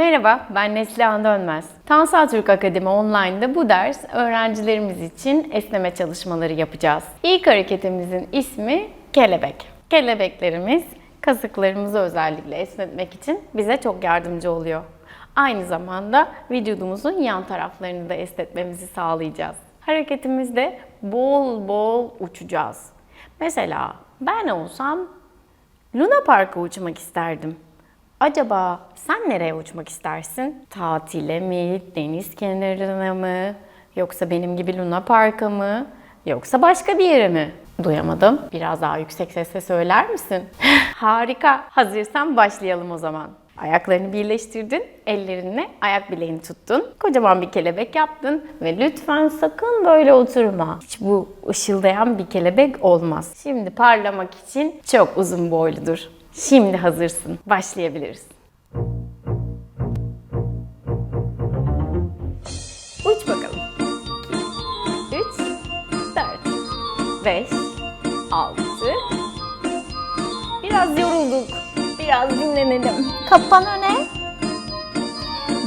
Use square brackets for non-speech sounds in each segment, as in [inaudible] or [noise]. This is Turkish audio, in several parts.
Merhaba, ben Neslihan Dönmez. Tansal Türk Akademi Online'da bu ders öğrencilerimiz için esneme çalışmaları yapacağız. İlk hareketimizin ismi kelebek. Kelebeklerimiz kasıklarımızı özellikle esnetmek için bize çok yardımcı oluyor. Aynı zamanda vücudumuzun yan taraflarını da esnetmemizi sağlayacağız. Hareketimizde bol bol uçacağız. Mesela ben olsam Luna Park'a uçmak isterdim. Acaba sen nereye uçmak istersin? Tatile mi, deniz kenarına mı, yoksa benim gibi Luna Park'a mı, yoksa başka bir yere mi? Duyamadım. Biraz daha yüksek sesle söyler misin? [laughs] Harika. Hazırsan başlayalım o zaman. Ayaklarını birleştirdin, ellerini ayak bileğini tuttun. Kocaman bir kelebek yaptın ve lütfen sakın böyle oturma. Hiç bu ışıldayan bir kelebek olmaz. Şimdi parlamak için çok uzun boyludur. Şimdi hazırsın. Başlayabiliriz. Uç bakalım. 3, 4, 5, 6. Biraz yorulduk. Biraz dinlenelim. Kapan öne.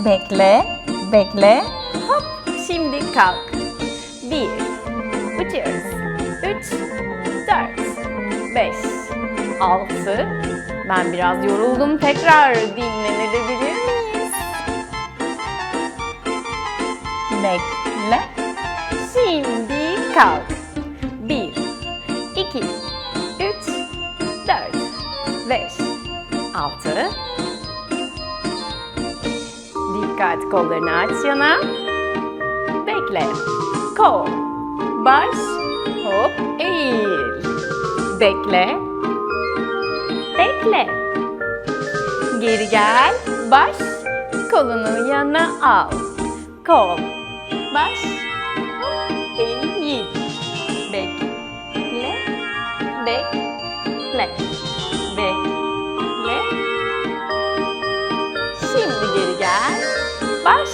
Bekle, bekle. Hop, şimdi kalk. 1, uçuyoruz. 3, 4, 5, 6. Ben biraz yoruldum. Tekrar dinlenebilir miyiz? Bekle. Şimdi kalk. 1, 2, 3, 4, 5, 6. Dikkat kollarını aç yana. Bekle. Kol. Baş. Hop. Eğil. Bekle. Bekle. Geri gel. Baş. Kolunu yana al. Kol. Baş. Eğil. Bekle. Bekle. Bekle. Şimdi geri gel. Baş.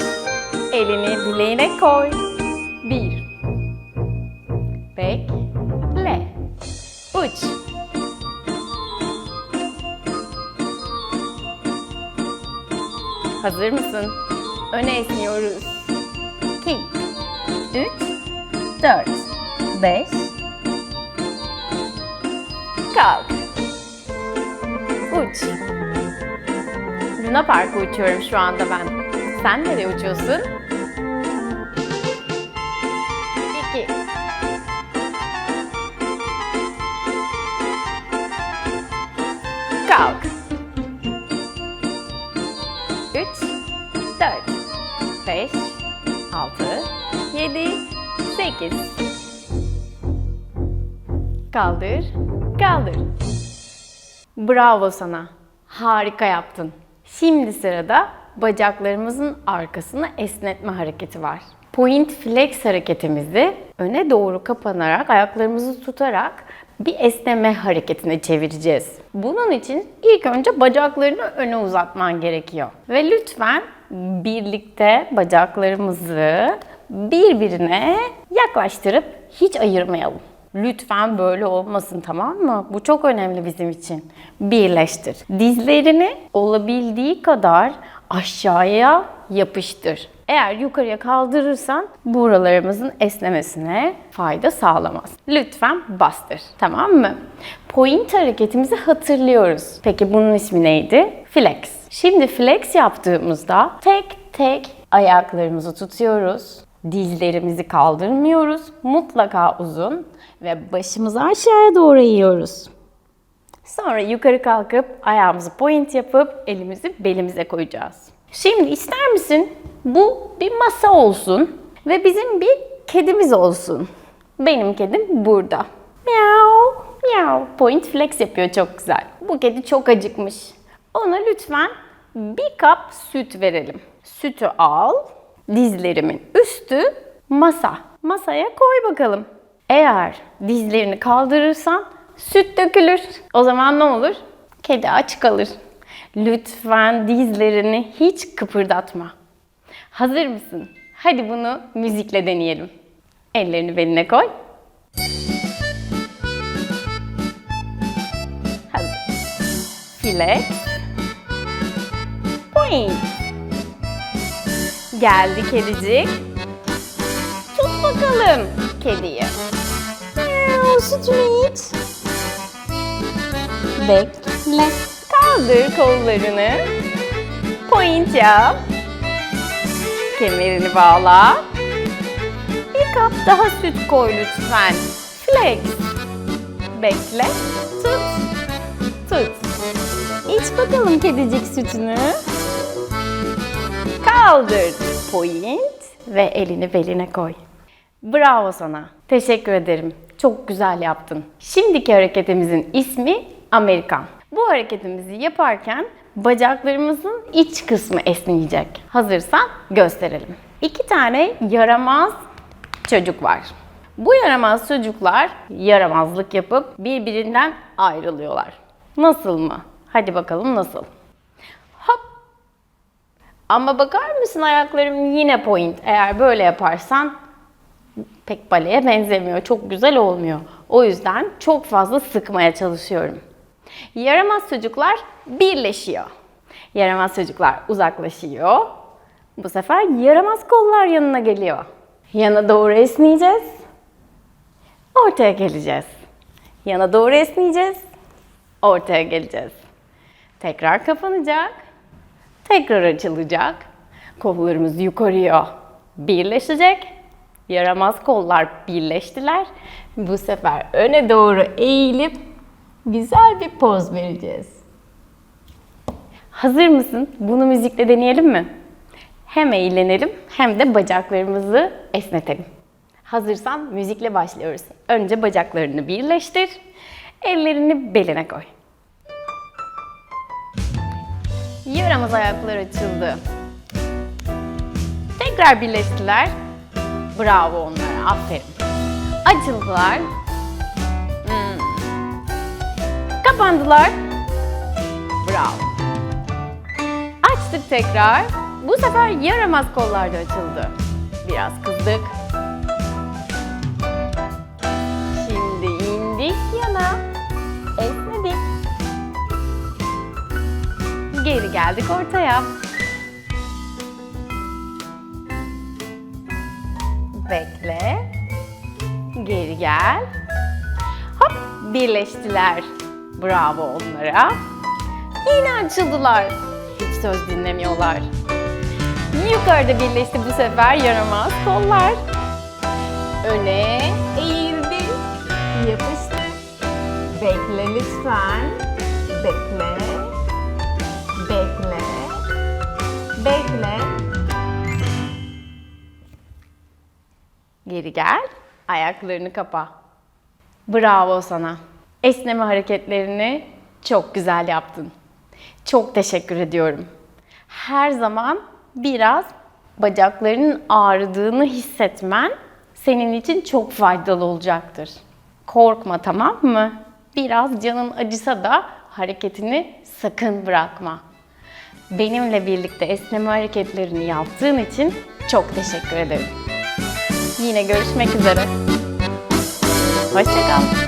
Elini bileğine koy. Hazır mısın? Öne esniyoruz. 2, 3, 4, 5. Kalk. Uç. Luna Park'a uçuyorum şu anda ben. Sen nereye uçuyorsun? 4 5 6 7 8 Kaldır, kaldır. Bravo sana. Harika yaptın. Şimdi sırada bacaklarımızın arkasını esnetme hareketi var. Point flex hareketimizi öne doğru kapanarak, ayaklarımızı tutarak bir esneme hareketine çevireceğiz. Bunun için ilk önce bacaklarını öne uzatman gerekiyor. Ve lütfen birlikte bacaklarımızı birbirine yaklaştırıp hiç ayırmayalım. Lütfen böyle olmasın tamam mı? Bu çok önemli bizim için. Birleştir. Dizlerini olabildiği kadar aşağıya yapıştır. Eğer yukarıya kaldırırsan buralarımızın esnemesine fayda sağlamaz. Lütfen bastır. Tamam mı? Point hareketimizi hatırlıyoruz. Peki bunun ismi neydi? Flex. Şimdi flex yaptığımızda tek tek ayaklarımızı tutuyoruz. Dizlerimizi kaldırmıyoruz. Mutlaka uzun ve başımızı aşağıya doğru eğiyoruz. Sonra yukarı kalkıp ayağımızı point yapıp elimizi belimize koyacağız. Şimdi ister misin bu bir masa olsun ve bizim bir kedimiz olsun. Benim kedim burada. Miau, miau. Point flex yapıyor çok güzel. Bu kedi çok acıkmış. Ona lütfen bir kap süt verelim. Sütü al, dizlerimin üstü masa. Masaya koy bakalım. Eğer dizlerini kaldırırsan süt dökülür. O zaman ne olur? Kedi aç kalır. Lütfen dizlerini hiç kıpırdatma. Hazır mısın? Hadi bunu müzikle deneyelim. Ellerini beline koy. Hazır. Flex. Point. Geldi kedicik. Tut bakalım kediyi. Sütünü iç. Bekle. Kaldır kollarını. Point yap. Kemerini bağla. Bir kap daha süt koy lütfen. Flex. Bekle. Tut. Tut. İç bakalım kedicik sütünü. Kaldır. Point ve elini beline koy. Bravo sana. Teşekkür ederim. Çok güzel yaptın. Şimdiki hareketimizin ismi Amerikan. Bu hareketimizi yaparken bacaklarımızın iç kısmı esneyecek. Hazırsan gösterelim. İki tane yaramaz çocuk var. Bu yaramaz çocuklar yaramazlık yapıp birbirinden ayrılıyorlar. Nasıl mı? Hadi bakalım nasıl? Hop ama bakar mısın ayaklarım yine point. Eğer böyle yaparsan pek baleye benzemiyor. Çok güzel olmuyor. O yüzden çok fazla sıkmaya çalışıyorum. Yaramaz çocuklar birleşiyor. Yaramaz çocuklar uzaklaşıyor. Bu sefer yaramaz kollar yanına geliyor. Yana doğru esneyeceğiz. Ortaya geleceğiz. Yana doğru esneyeceğiz. Ortaya geleceğiz. Tekrar kapanacak. Tekrar açılacak. Kollarımız yukarıya birleşecek. Yaramaz kollar birleştiler. Bu sefer öne doğru eğilip güzel bir poz vereceğiz. Hazır mısın? Bunu müzikle deneyelim mi? Hem eğlenelim hem de bacaklarımızı esnetelim. Hazırsan müzikle başlıyoruz. Önce bacaklarını birleştir. Ellerini beline koy. Yaramaz ayaklar açıldı. Tekrar birleştiler. Bravo onlara, aferin. Açıldılar. Kapandılar. Bravo. Açtık tekrar. Bu sefer yaramaz kollar da açıldı. Biraz kızdık. Şimdi indik yana. Esnedik. Geri geldik ortaya. Bekle. Geri gel. Hop birleştiler. Bravo onlara. Yine açıldılar. Hiç söz dinlemiyorlar. Yukarıda birleşti bu sefer yaramaz kollar. Öne eğildi. Yapıştır. Bekle lütfen. Bekle. Bekle. Bekle. Geri gel. Ayaklarını kapa. Bravo sana. Esneme hareketlerini çok güzel yaptın. Çok teşekkür ediyorum. Her zaman biraz bacaklarının ağrıdığını hissetmen senin için çok faydalı olacaktır. Korkma tamam mı? Biraz canın acısa da hareketini sakın bırakma. Benimle birlikte esneme hareketlerini yaptığın için çok teşekkür ederim. Yine görüşmek üzere. Hoşçakal.